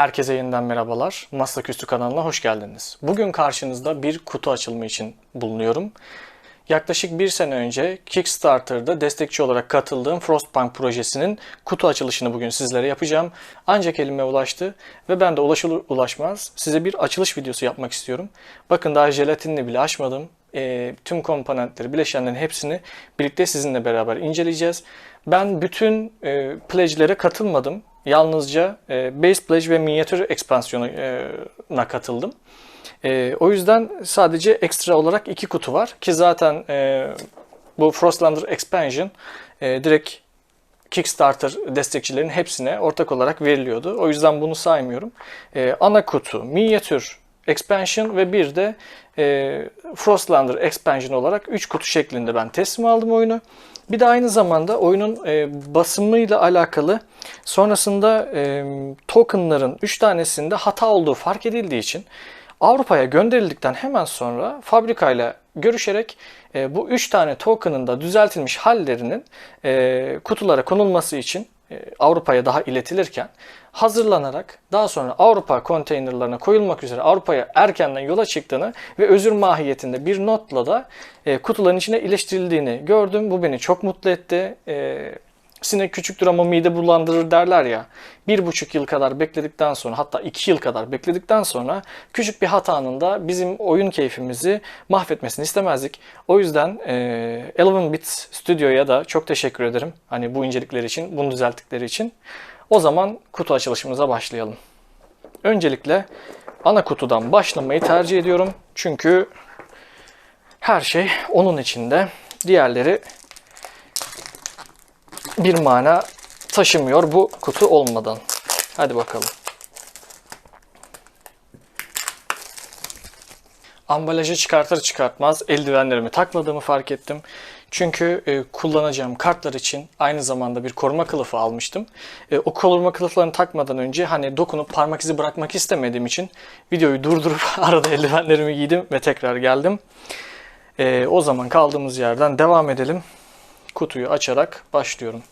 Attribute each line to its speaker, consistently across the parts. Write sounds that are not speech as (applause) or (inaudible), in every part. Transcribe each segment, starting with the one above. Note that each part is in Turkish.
Speaker 1: Herkese yeniden merhabalar. Masaüstü kanalına hoş geldiniz. Bugün karşınızda bir kutu açılımı için bulunuyorum. Yaklaşık bir sene önce Kickstarter'da destekçi olarak katıldığım Frostpunk projesinin kutu açılışını bugün sizlere yapacağım. Ancak elime ulaştı ve ben de ulaşılır ulaşmaz size bir açılış videosu yapmak istiyorum. Bakın daha jelatinini bile açmadım. E, tüm komponentleri, bileşenlerin hepsini birlikte sizinle beraber inceleyeceğiz. Ben bütün e, pledge'lere katılmadım. Yalnızca e, base pledge ve minyatür ekspansiyonuna katıldım. E, o yüzden sadece ekstra olarak iki kutu var ki zaten e, bu Frostlander Expansion e, direkt Kickstarter destekçilerin hepsine ortak olarak veriliyordu. O yüzden bunu saymıyorum. E, ana kutu, minyatür, expansion ve bir de e, Frostlander expansion olarak 3 kutu şeklinde ben teslim aldım oyunu. Bir de aynı zamanda oyunun e, basımıyla alakalı sonrasında e, tokenların 3 tanesinde hata olduğu fark edildiği için Avrupa'ya gönderildikten hemen sonra fabrikayla görüşerek e, bu 3 tane token'ın da düzeltilmiş hallerinin e, kutulara konulması için Avrupa'ya daha iletilirken hazırlanarak daha sonra Avrupa konteynerlarına koyulmak üzere Avrupa'ya erkenden yola çıktığını ve özür mahiyetinde bir notla da e, kutuların içine iliştirildiğini gördüm. Bu beni çok mutlu etti. Sinek küçüktür ama mide bulandırır derler ya. Bir buçuk yıl kadar bekledikten sonra hatta iki yıl kadar bekledikten sonra küçük bir hatanın da bizim oyun keyfimizi mahvetmesini istemezdik. O yüzden e, Eleven Bit Studio'ya da çok teşekkür ederim. Hani bu incelikleri için, bunu düzelttikleri için. O zaman kutu açılışımıza başlayalım. Öncelikle ana kutudan başlamayı tercih ediyorum. Çünkü her şey onun içinde. Diğerleri bir mana taşımıyor bu kutu olmadan. Hadi bakalım. Ambalajı çıkartır çıkartmaz eldivenlerimi takmadığımı fark ettim. Çünkü e, kullanacağım kartlar için aynı zamanda bir koruma kılıfı almıştım. E, o koruma kılıflarını takmadan önce hani dokunup parmak izi bırakmak istemediğim için videoyu durdurup (laughs) arada eldivenlerimi giydim ve tekrar geldim. E, o zaman kaldığımız yerden devam edelim. Kutuyu açarak başlıyorum.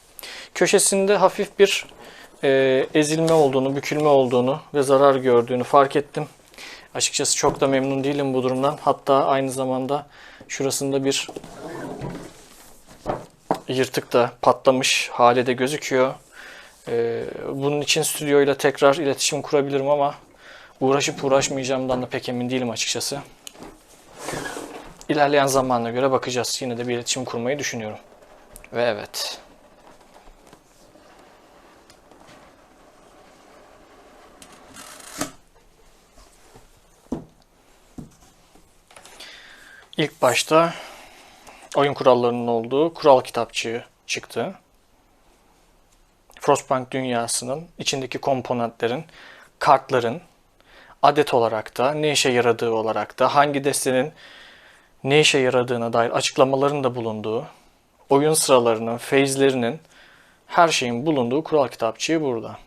Speaker 1: Köşesinde hafif bir e, ezilme olduğunu, bükülme olduğunu ve zarar gördüğünü fark ettim. Açıkçası çok da memnun değilim bu durumdan. Hatta aynı zamanda şurasında bir yırtık da patlamış hale de gözüküyor. Ee, bunun için stüdyoyla tekrar iletişim kurabilirim ama uğraşıp uğraşmayacağımdan da pek emin değilim açıkçası. İlerleyen zamana göre bakacağız. Yine de bir iletişim kurmayı düşünüyorum. Ve evet. İlk başta oyun kurallarının olduğu kural kitapçığı çıktı. Frostpunk dünyasının içindeki komponentlerin, kartların adet olarak da ne işe yaradığı olarak da hangi destenin ne işe yaradığına dair açıklamaların da bulunduğu, oyun sıralarının, feyzlerinin her şeyin bulunduğu kural kitapçığı burada.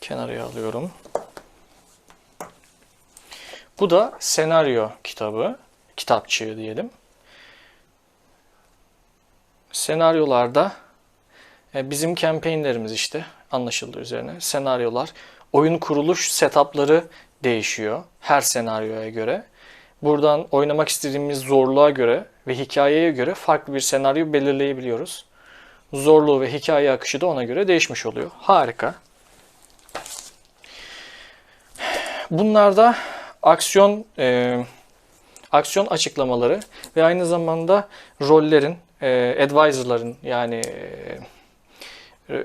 Speaker 1: Kenarıya alıyorum. Bu da senaryo kitabı, kitapçığı diyelim. Senaryolarda e, bizim campaignlerimiz işte anlaşıldığı üzerine senaryolar, oyun kuruluş setupları değişiyor her senaryoya göre. Buradan oynamak istediğimiz zorluğa göre ve hikayeye göre farklı bir senaryo belirleyebiliyoruz. Zorluğu ve hikaye akışı da ona göre değişmiş oluyor. Harika. Bunlarda aksiyon e, aksiyon açıklamaları ve aynı zamanda rollerin, e, advisor'ların yani e,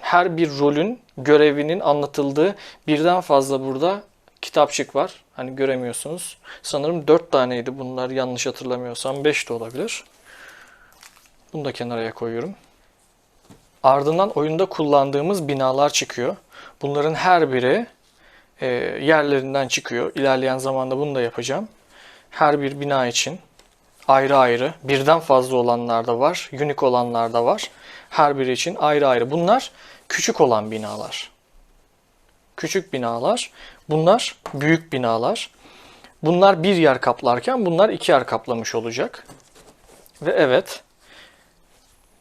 Speaker 1: her bir rolün görevinin anlatıldığı birden fazla burada kitapçık var. Hani göremiyorsunuz. Sanırım 4 taneydi bunlar yanlış hatırlamıyorsam 5 de olabilir. Bunu da kenaraya koyuyorum. Ardından oyunda kullandığımız binalar çıkıyor. Bunların her biri e, yerlerinden çıkıyor. İlerleyen zamanda bunu da yapacağım. Her bir bina için ayrı ayrı birden fazla olanlar da var, unique olanlar da var. Her biri için ayrı ayrı. Bunlar küçük olan binalar. Küçük binalar. Bunlar büyük binalar. Bunlar bir yer kaplarken bunlar iki yer kaplamış olacak. Ve evet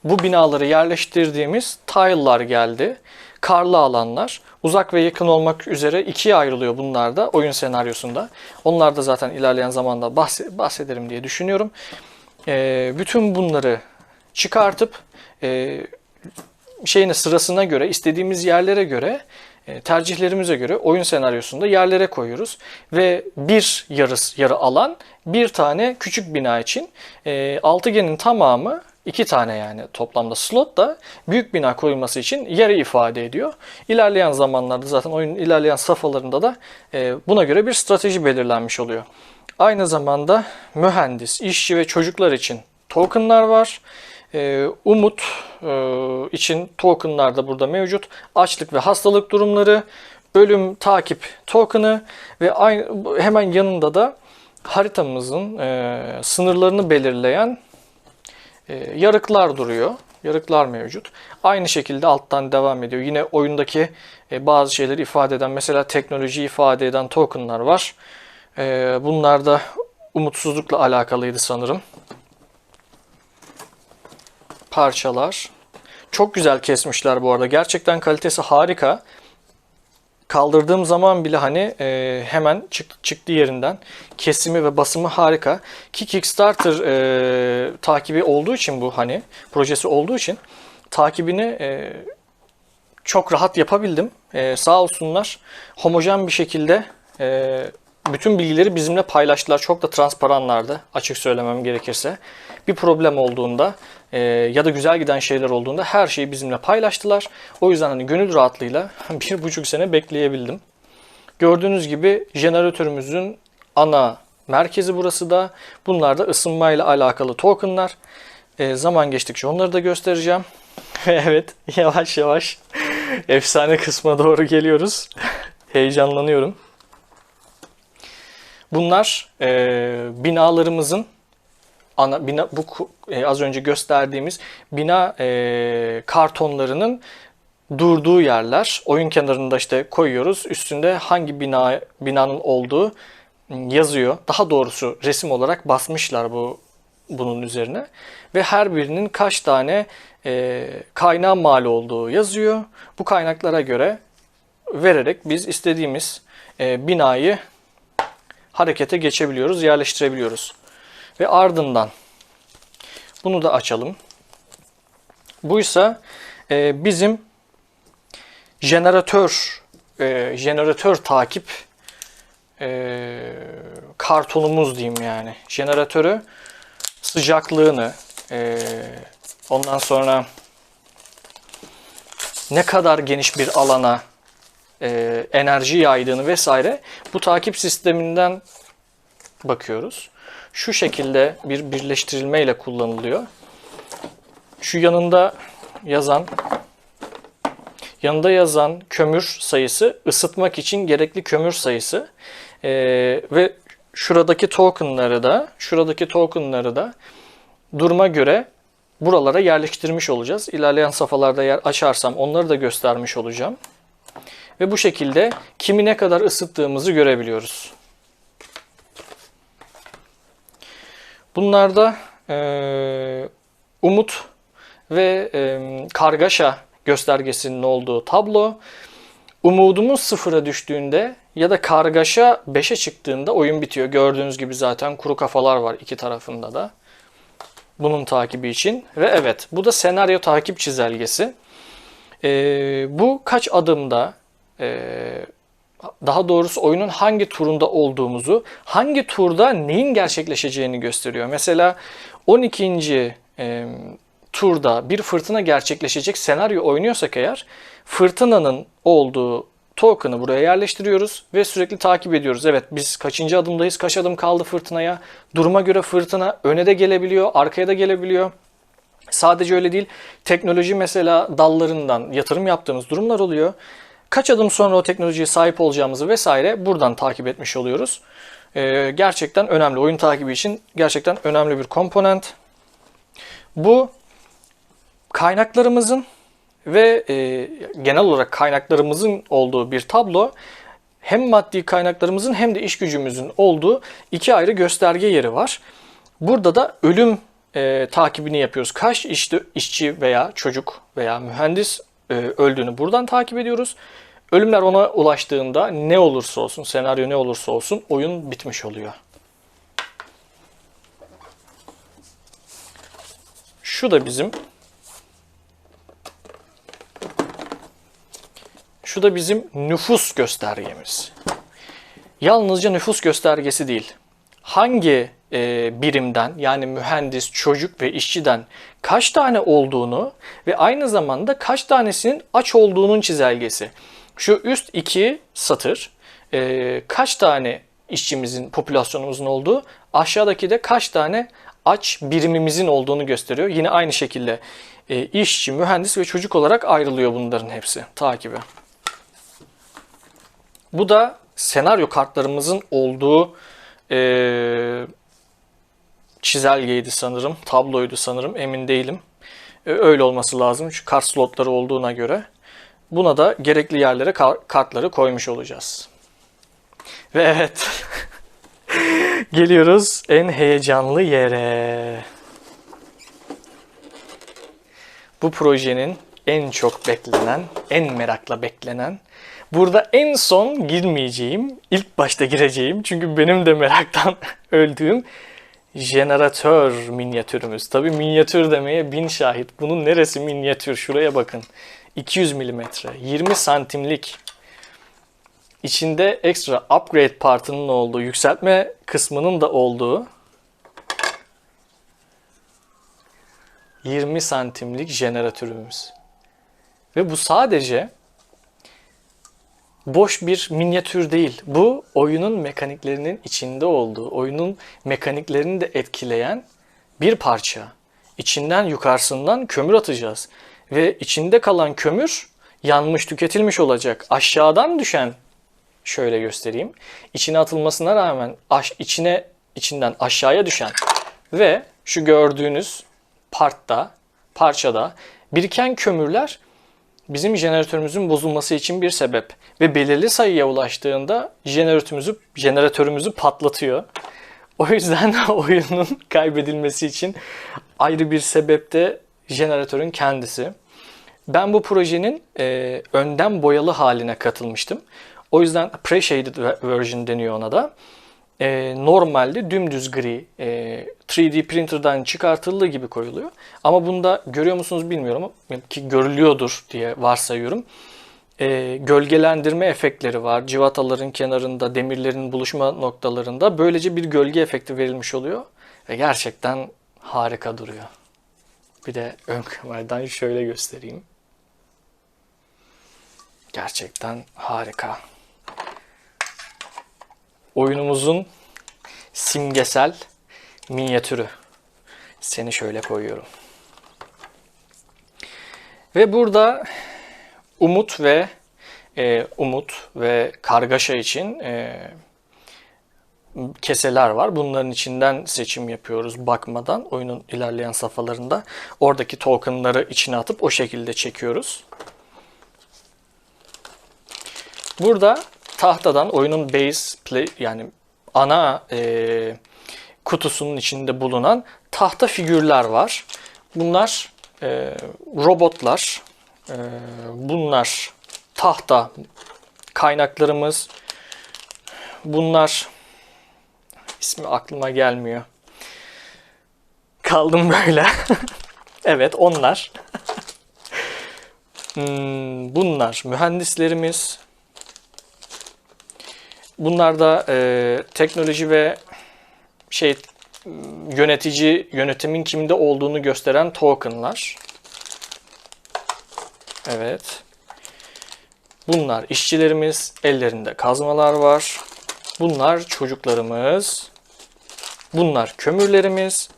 Speaker 1: bu binaları yerleştirdiğimiz tile'lar geldi. Karlı alanlar. Uzak ve yakın olmak üzere ikiye ayrılıyor bunlar da oyun senaryosunda. Onlar da zaten ilerleyen zamanda bahse- bahsederim diye düşünüyorum. Ee, bütün bunları çıkartıp e, şeyine sırasına göre, istediğimiz yerlere göre, e, tercihlerimize göre oyun senaryosunda yerlere koyuyoruz. Ve bir yarıs, yarı alan bir tane küçük bina için e, altıgenin tamamı iki tane yani toplamda slot da büyük bina koyulması için yeri ifade ediyor. İlerleyen zamanlarda zaten oyunun ilerleyen safhalarında da e, buna göre bir strateji belirlenmiş oluyor. Aynı zamanda mühendis, işçi ve çocuklar için tokenlar var. Ee, Umut e, için tokenlar da burada mevcut. Açlık ve hastalık durumları, ölüm takip token'ı ve aynı, hemen yanında da haritamızın e, sınırlarını belirleyen e, yarıklar duruyor. Yarıklar mevcut. Aynı şekilde alttan devam ediyor. Yine oyundaki bazı şeyleri ifade eden, mesela teknoloji ifade eden tokenlar var. Bunlar da umutsuzlukla alakalıydı sanırım parçalar. Çok güzel kesmişler bu arada. Gerçekten kalitesi harika. Kaldırdığım zaman bile hani e, hemen çıktı, çıktı yerinden. Kesimi ve basımı harika. Ki Kickstarter e, takibi olduğu için bu hani projesi olduğu için takibini e, çok rahat yapabildim. E, sağ olsunlar homojen bir şekilde e, bütün bilgileri bizimle paylaştılar. Çok da transparanlardı açık söylemem gerekirse. Bir problem olduğunda e, ya da güzel giden şeyler olduğunda her şeyi bizimle paylaştılar. O yüzden hani gönül rahatlığıyla (laughs) bir buçuk sene bekleyebildim. Gördüğünüz gibi jeneratörümüzün ana merkezi burası da. Bunlar da ısınmayla alakalı tokenlar. E, zaman geçtikçe onları da göstereceğim. (laughs) evet yavaş yavaş (laughs) efsane kısma doğru geliyoruz. Heyecanlanıyorum. Bunlar e, binalarımızın ana bina bu e, az önce gösterdiğimiz bina e, kartonlarının durduğu yerler. Oyun kenarında işte koyuyoruz. Üstünde hangi bina binanın olduğu yazıyor. Daha doğrusu resim olarak basmışlar bu bunun üzerine ve her birinin kaç tane e, kaynağı mal olduğu yazıyor. Bu kaynaklara göre vererek biz istediğimiz e, binayı harekete geçebiliyoruz, yerleştirebiliyoruz. Ve ardından bunu da açalım. Bu ise bizim jeneratör e, jeneratör takip e, kartonumuz diyeyim yani. Jeneratörü sıcaklığını e, ondan sonra ne kadar geniş bir alana e, enerji yaydığını vesaire bu takip sisteminden bakıyoruz. Şu şekilde bir birleştirilme ile kullanılıyor. Şu yanında yazan yanında yazan kömür sayısı ısıtmak için gerekli kömür sayısı Ee, ve şuradaki tokenları da şuradaki tokenları da duruma göre buralara yerleştirmiş olacağız. İlerleyen safhalarda yer açarsam onları da göstermiş olacağım. Ve bu şekilde kimi ne kadar ısıttığımızı görebiliyoruz. Bunlarda e, umut ve e, kargaşa göstergesinin olduğu tablo. Umudumuz sıfıra düştüğünde ya da kargaşa 5'e çıktığında oyun bitiyor. Gördüğünüz gibi zaten kuru kafalar var iki tarafında da. Bunun takibi için. Ve evet bu da senaryo takip çizelgesi. E, bu kaç adımda e, daha doğrusu oyunun hangi turunda olduğumuzu, hangi turda neyin gerçekleşeceğini gösteriyor. Mesela 12. E, turda bir fırtına gerçekleşecek senaryo oynuyorsak eğer fırtınanın olduğu token'ı buraya yerleştiriyoruz ve sürekli takip ediyoruz. Evet biz kaçıncı adımdayız, kaç adım kaldı fırtınaya. Duruma göre fırtına öne de gelebiliyor, arkaya da gelebiliyor. Sadece öyle değil. Teknoloji mesela dallarından yatırım yaptığımız durumlar oluyor. Kaç adım sonra o teknolojiye sahip olacağımızı vesaire buradan takip etmiş oluyoruz. Ee, gerçekten önemli. Oyun takibi için gerçekten önemli bir komponent. Bu kaynaklarımızın ve e, genel olarak kaynaklarımızın olduğu bir tablo. Hem maddi kaynaklarımızın hem de iş gücümüzün olduğu iki ayrı gösterge yeri var. Burada da ölüm e, takibini yapıyoruz. Kaç işte, işçi veya çocuk veya mühendis e, öldüğünü buradan takip ediyoruz. Ölümler ona ulaştığında ne olursa olsun, senaryo ne olursa olsun oyun bitmiş oluyor. Şu da bizim Şu da bizim nüfus göstergemiz. Yalnızca nüfus göstergesi değil. Hangi e, birimden yani mühendis, çocuk ve işçiden kaç tane olduğunu ve aynı zamanda kaç tanesinin aç olduğunun çizelgesi. Şu üst iki satır e, kaç tane işçimizin, popülasyonumuzun olduğu, aşağıdaki de kaç tane aç birimimizin olduğunu gösteriyor. Yine aynı şekilde e, işçi, mühendis ve çocuk olarak ayrılıyor bunların hepsi takibi. Bu da senaryo kartlarımızın olduğu e, çizelgeydi sanırım. Tabloydu sanırım. Emin değilim. E, öyle olması lazım. Şu kart slotları olduğuna göre. Buna da gerekli yerlere kar- kartları koymuş olacağız. Ve evet. (laughs) Geliyoruz en heyecanlı yere. Bu projenin en çok beklenen, en merakla beklenen Burada en son girmeyeceğim, ilk başta gireceğim çünkü benim de meraktan (laughs) öldüğüm jeneratör minyatürümüz. Tabi minyatür demeye bin şahit. Bunun neresi minyatür? Şuraya bakın. 200 mm, 20 santimlik. İçinde ekstra upgrade partının olduğu, yükseltme kısmının da olduğu 20 santimlik jeneratörümüz. Ve bu sadece boş bir minyatür değil. Bu oyunun mekaniklerinin içinde olduğu, oyunun mekaniklerini de etkileyen bir parça. İçinden yukarısından kömür atacağız. Ve içinde kalan kömür yanmış, tüketilmiş olacak. Aşağıdan düşen şöyle göstereyim. İçine atılmasına rağmen aş, içine içinden aşağıya düşen ve şu gördüğünüz partta, parçada biriken kömürler bizim jeneratörümüzün bozulması için bir sebep. Ve belirli sayıya ulaştığında jeneratörümüzü, jeneratörümüzü patlatıyor. O yüzden (laughs) oyunun kaybedilmesi için ayrı bir sebep de jeneratörün kendisi. Ben bu projenin e, önden boyalı haline katılmıştım. O yüzden pre-shaded version deniyor ona da. E, normalde dümdüz gri e, 3D printer'dan çıkartıldığı gibi koyuluyor. Ama bunda görüyor musunuz bilmiyorum ki görülüyordur diye varsayıyorum. E, gölgelendirme efektleri var. Civataların kenarında, demirlerin buluşma noktalarında böylece bir gölge efekti verilmiş oluyor. Ve gerçekten harika duruyor. Bir de ön kameradan şöyle göstereyim. Gerçekten harika oyunumuzun simgesel minyatürü. Seni şöyle koyuyorum. Ve burada umut ve e, umut ve kargaşa için e, keseler var. Bunların içinden seçim yapıyoruz bakmadan oyunun ilerleyen safhalarında. Oradaki tokenları içine atıp o şekilde çekiyoruz. Burada tahtadan oyunun base play yani ana e, kutusunun içinde bulunan tahta figürler var. Bunlar e, robotlar. E, bunlar tahta kaynaklarımız. Bunlar ismi aklıma gelmiyor. Kaldım böyle. (laughs) evet onlar. hmm, bunlar mühendislerimiz. Bunlar da e, teknoloji ve şey yönetici yönetimin kimde olduğunu gösteren tokenlar. Evet. Bunlar işçilerimiz, ellerinde kazmalar var. Bunlar çocuklarımız. Bunlar kömürlerimiz.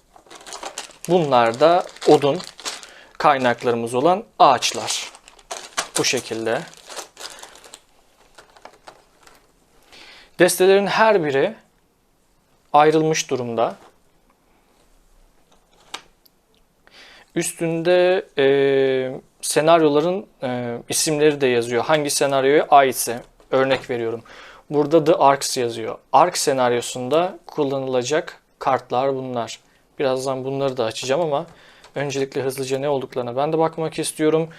Speaker 1: Bunlar da odun kaynaklarımız olan ağaçlar. Bu şekilde. Destelerin her biri ayrılmış durumda. Üstünde e, senaryoların e, isimleri de yazıyor. Hangi senaryoya aitse. Örnek veriyorum. Burada The Arcs yazıyor. Ark senaryosunda kullanılacak kartlar bunlar. Birazdan bunları da açacağım ama öncelikle hızlıca ne olduklarına ben de bakmak istiyorum.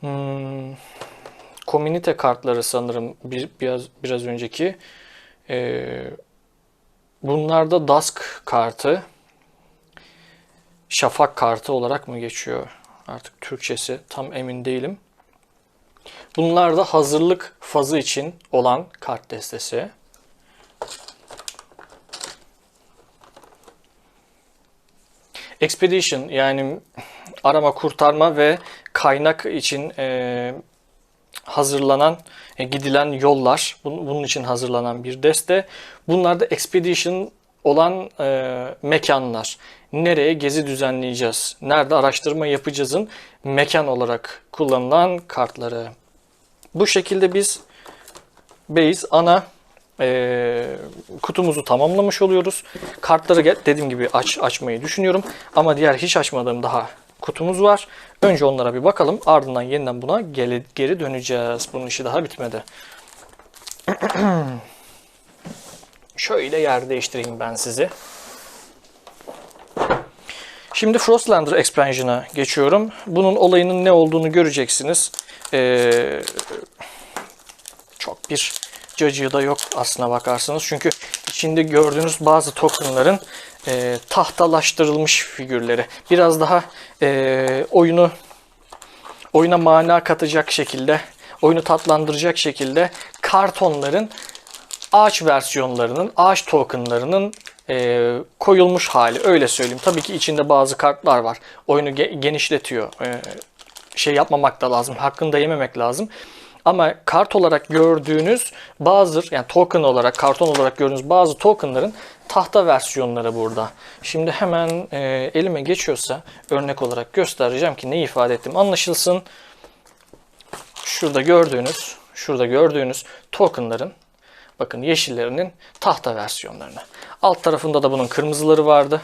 Speaker 1: Hmm, komünite kartları sanırım bir, biraz biraz önceki. Ee, bunlar da Dusk kartı. Şafak kartı olarak mı geçiyor? Artık Türkçesi tam emin değilim. Bunlar da hazırlık fazı için olan kart destesi. Expedition yani arama kurtarma ve kaynak için e, hazırlanan, e, gidilen yollar, bun- bunun için hazırlanan bir deste. Bunlar da expedition olan e, mekanlar. Nereye gezi düzenleyeceğiz, nerede araştırma yapacağızın mekan olarak kullanılan kartları. Bu şekilde biz base ana e, kutumuzu tamamlamış oluyoruz. Kartları dediğim gibi aç açmayı düşünüyorum. Ama diğer hiç açmadığım daha kutumuz var. Önce onlara bir bakalım. Ardından yeniden buna geri, geri döneceğiz. Bunun işi daha bitmedi. (clears throat) Şöyle yer değiştireyim ben sizi. Şimdi Frostlander Expansion'a geçiyorum. Bunun olayının ne olduğunu göreceksiniz. Ee, çok bir cacığı da yok aslına bakarsanız. Çünkü içinde gördüğünüz bazı tokenların e, tahtalaştırılmış figürleri. Biraz daha e, oyunu oyuna mana katacak şekilde, oyunu tatlandıracak şekilde kartonların ağaç versiyonlarının, ağaç tokenlarının e, koyulmuş hali. Öyle söyleyeyim. Tabii ki içinde bazı kartlar var. Oyunu ge- genişletiyor. E, şey yapmamak da lazım. Hakkını da yememek lazım. Ama kart olarak gördüğünüz bazı yani token olarak karton olarak gördüğünüz bazı tokenların tahta versiyonları burada. Şimdi hemen e, elime geçiyorsa örnek olarak göstereceğim ki ne ifade ettim anlaşılsın. Şurada gördüğünüz, şurada gördüğünüz tokenların bakın yeşillerinin tahta versiyonlarını. Alt tarafında da bunun kırmızıları vardı.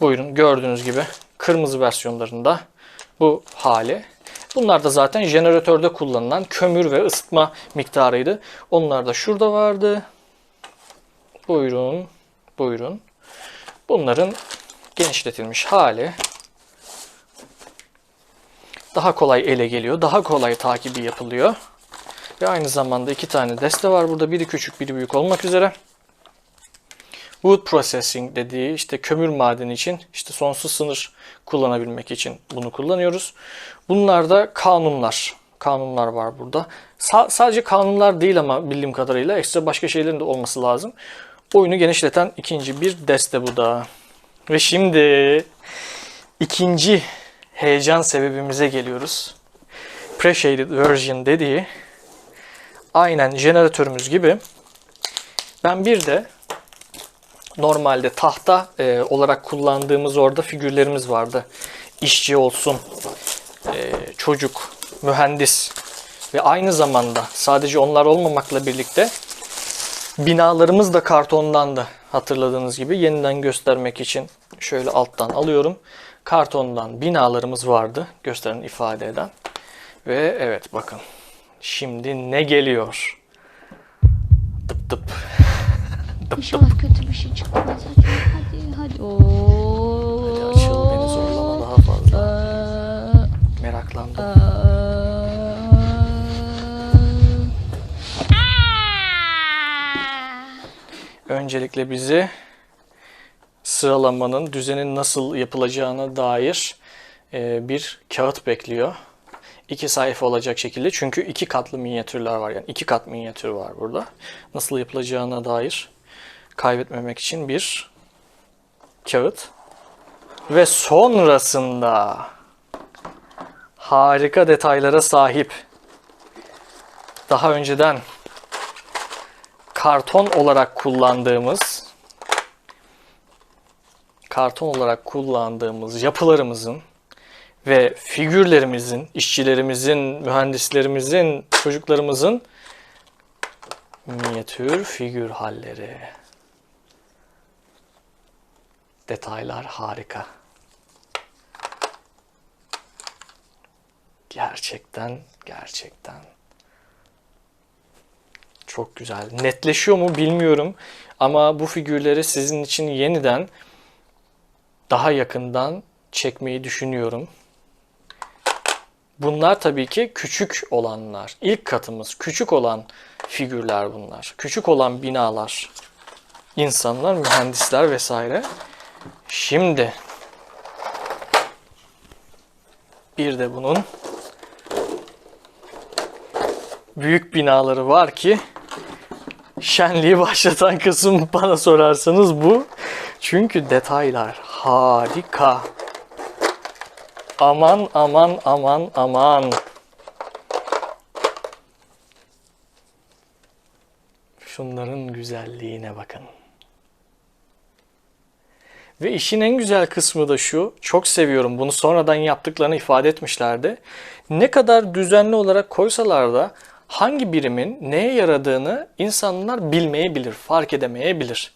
Speaker 1: Buyurun gördüğünüz gibi kırmızı versiyonlarında bu hali. Bunlar da zaten jeneratörde kullanılan kömür ve ısıtma miktarıydı. Onlar da şurada vardı. Buyurun. Buyurun. Bunların genişletilmiş hali daha kolay ele geliyor. Daha kolay takibi yapılıyor. Ve aynı zamanda iki tane deste var burada. Biri küçük, biri büyük olmak üzere. Wood processing dediği işte kömür madeni için işte sonsuz sınır kullanabilmek için bunu kullanıyoruz. Bunlar da kanunlar. Kanunlar var burada. Sa- sadece kanunlar değil ama bildiğim kadarıyla ekstra başka şeylerin de olması lazım. Oyunu genişleten ikinci bir deste bu da. Ve şimdi ikinci heyecan sebebimize geliyoruz. Pre-shaded version dediği aynen jeneratörümüz gibi ben bir de normalde tahta e, olarak kullandığımız orada figürlerimiz vardı. İşçi olsun, e, çocuk, mühendis ve aynı zamanda sadece onlar olmamakla birlikte binalarımız da kartondandı hatırladığınız gibi. Yeniden göstermek için şöyle alttan alıyorum. Kartondan binalarımız vardı gösteren ifade eden. Ve evet bakın şimdi ne geliyor? Tıp tıp.
Speaker 2: İnşallah kötü bir şey çıkmaz. Hadi hadi hadi. Oo.
Speaker 1: Açıl beni zorlama daha fazla.
Speaker 2: Aa,
Speaker 1: Meraklandım. Öncelikle bizi sıralamanın, düzenin nasıl yapılacağına dair e, bir kağıt bekliyor. İki sayfa olacak şekilde çünkü iki katlı minyatürler var yani iki kat minyatür var burada. Nasıl yapılacağına dair kaybetmemek için bir kağıt ve sonrasında harika detaylara sahip daha önceden karton olarak kullandığımız karton olarak kullandığımız yapılarımızın ve figürlerimizin, işçilerimizin, mühendislerimizin, çocuklarımızın minyatür figür halleri. Detaylar harika. Gerçekten, gerçekten. Çok güzel. Netleşiyor mu bilmiyorum. Ama bu figürleri sizin için yeniden daha yakından çekmeyi düşünüyorum. Bunlar tabii ki küçük olanlar. İlk katımız küçük olan figürler bunlar. Küçük olan binalar, insanlar, mühendisler vesaire. Şimdi bir de bunun büyük binaları var ki şenliği (laughs) başlatan kısım bana sorarsanız bu. Çünkü detaylar harika. Aman aman aman aman. Şunların güzelliğine bakın. Ve işin en güzel kısmı da şu. Çok seviyorum. Bunu sonradan yaptıklarını ifade etmişlerdi. Ne kadar düzenli olarak koysalar da hangi birimin neye yaradığını insanlar bilmeyebilir, fark edemeyebilir.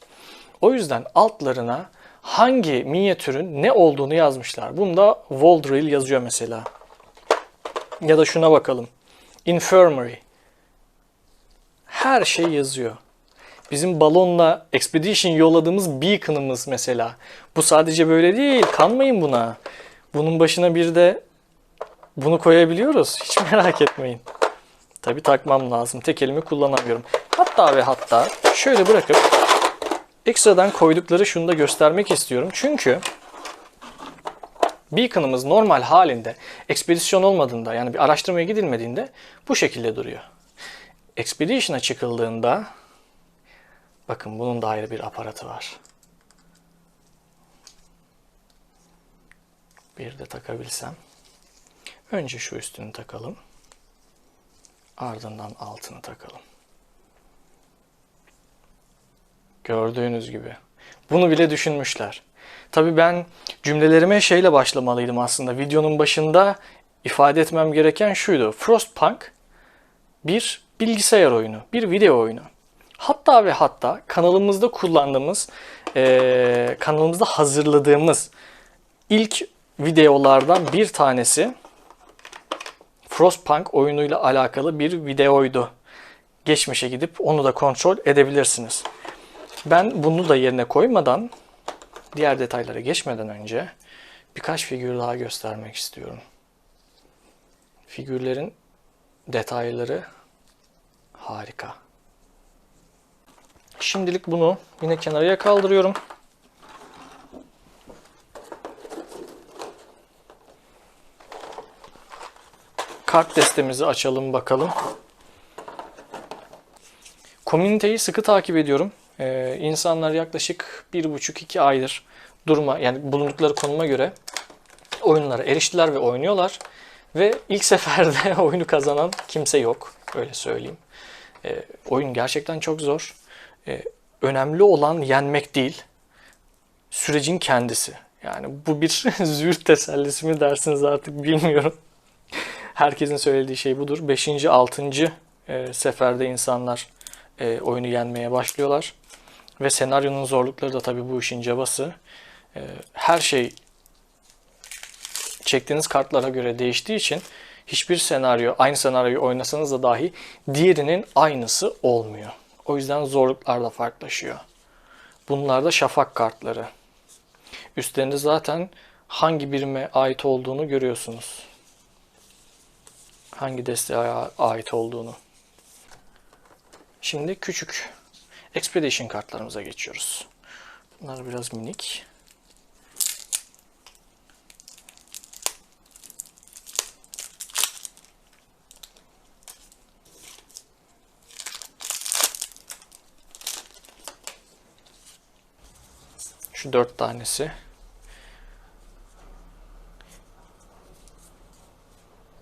Speaker 1: O yüzden altlarına hangi minyatürün ne olduğunu yazmışlar. Bunda Voldrill yazıyor mesela. Ya da şuna bakalım. Infirmary. Her şey yazıyor. Bizim balonla Expedition yolladığımız beacon'ımız mesela. Bu sadece böyle değil. Kanmayın buna. Bunun başına bir de bunu koyabiliyoruz. (laughs) Hiç merak etmeyin. Tabi takmam lazım. Tek elimi kullanamıyorum. Hatta ve hatta şöyle bırakıp ekstradan koydukları şunu da göstermek istiyorum. Çünkü Beacon'ımız normal halinde ekspedisyon olmadığında yani bir araştırmaya gidilmediğinde bu şekilde duruyor. Expedition'a çıkıldığında bakın bunun da ayrı bir aparatı var. Bir de takabilsem. Önce şu üstünü takalım. Ardından altını takalım. Gördüğünüz gibi. Bunu bile düşünmüşler. Tabii ben cümlelerime şeyle başlamalıydım aslında. Videonun başında ifade etmem gereken şuydu. Frostpunk bir bilgisayar oyunu, bir video oyunu. Hatta ve hatta kanalımızda kullandığımız, eee, kanalımızda hazırladığımız ilk videolardan bir tanesi Frostpunk oyunuyla alakalı bir videoydu. Geçmişe gidip onu da kontrol edebilirsiniz. Ben bunu da yerine koymadan diğer detaylara geçmeden önce birkaç figür daha göstermek istiyorum. Figürlerin detayları harika. Şimdilik bunu yine kenarıya kaldırıyorum. Kart destemizi açalım bakalım. Komüniteyi sıkı takip ediyorum. Ee, insanlar yaklaşık bir buçuk iki aydır durma yani bulundukları konuma göre oyunlara eriştiler ve oynuyorlar. Ve ilk (laughs) seferde oyunu kazanan kimse yok. Öyle söyleyeyim. Ee, oyun gerçekten çok zor. Ee, önemli olan yenmek değil. Sürecin kendisi. Yani bu bir (laughs) züğürt tesellisi mi dersiniz artık bilmiyorum. Herkesin söylediği şey budur. 5. 6. e, seferde insanlar e, oyunu yenmeye başlıyorlar. Ve senaryonun zorlukları da tabii bu işin cabası. E, her şey çektiğiniz kartlara göre değiştiği için hiçbir senaryo, aynı senaryoyu oynasanız da dahi diğerinin aynısı olmuyor. O yüzden zorluklar da farklılaşıyor. Bunlar da şafak kartları. Üstlerinde zaten hangi birime ait olduğunu görüyorsunuz. Hangi desteğe ait olduğunu. Şimdi küçük Expedition kartlarımıza geçiyoruz. Bunlar biraz minik. Şu dört tanesi.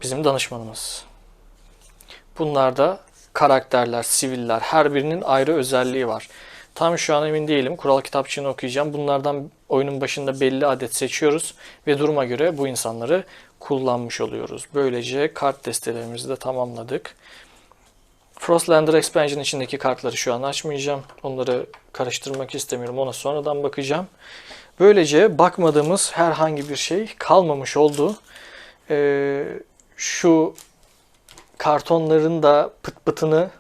Speaker 1: Bizim danışmanımız. Bunlar da karakterler, siviller her birinin ayrı özelliği var. Tam şu an emin değilim. Kural kitapçığını okuyacağım. Bunlardan oyunun başında belli adet seçiyoruz ve duruma göre bu insanları kullanmış oluyoruz. Böylece kart destelerimizi de tamamladık. Frostlander Expansion içindeki kartları şu an açmayacağım. Onları karıştırmak istemiyorum. Ona sonradan bakacağım. Böylece bakmadığımız herhangi bir şey kalmamış oldu. Ee, şu kartonların da pıt pıtını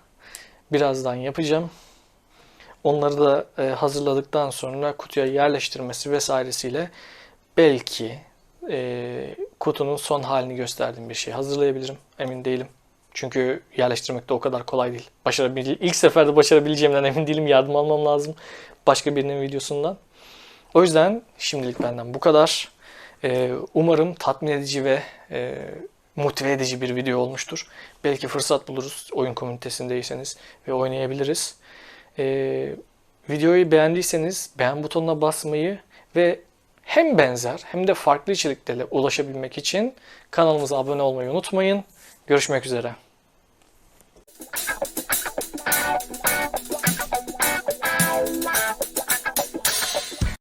Speaker 1: birazdan yapacağım. Onları da e, hazırladıktan sonra kutuya yerleştirmesi vesairesiyle belki e, kutunun son halini gösterdiğim bir şey hazırlayabilirim. Emin değilim. Çünkü yerleştirmek de o kadar kolay değil. Başarabil ilk seferde başarabileceğimden emin değilim. Yardım almam lazım başka birinin videosundan. O yüzden şimdilik benden bu kadar. Ee, umarım tatmin edici ve e, motive edici bir video olmuştur. Belki fırsat buluruz oyun komünitesindeyseniz ve oynayabiliriz. Ee, videoyu beğendiyseniz beğen butonuna basmayı ve hem benzer hem de farklı içeriklerle ulaşabilmek için kanalımıza abone olmayı unutmayın. Görüşmek üzere.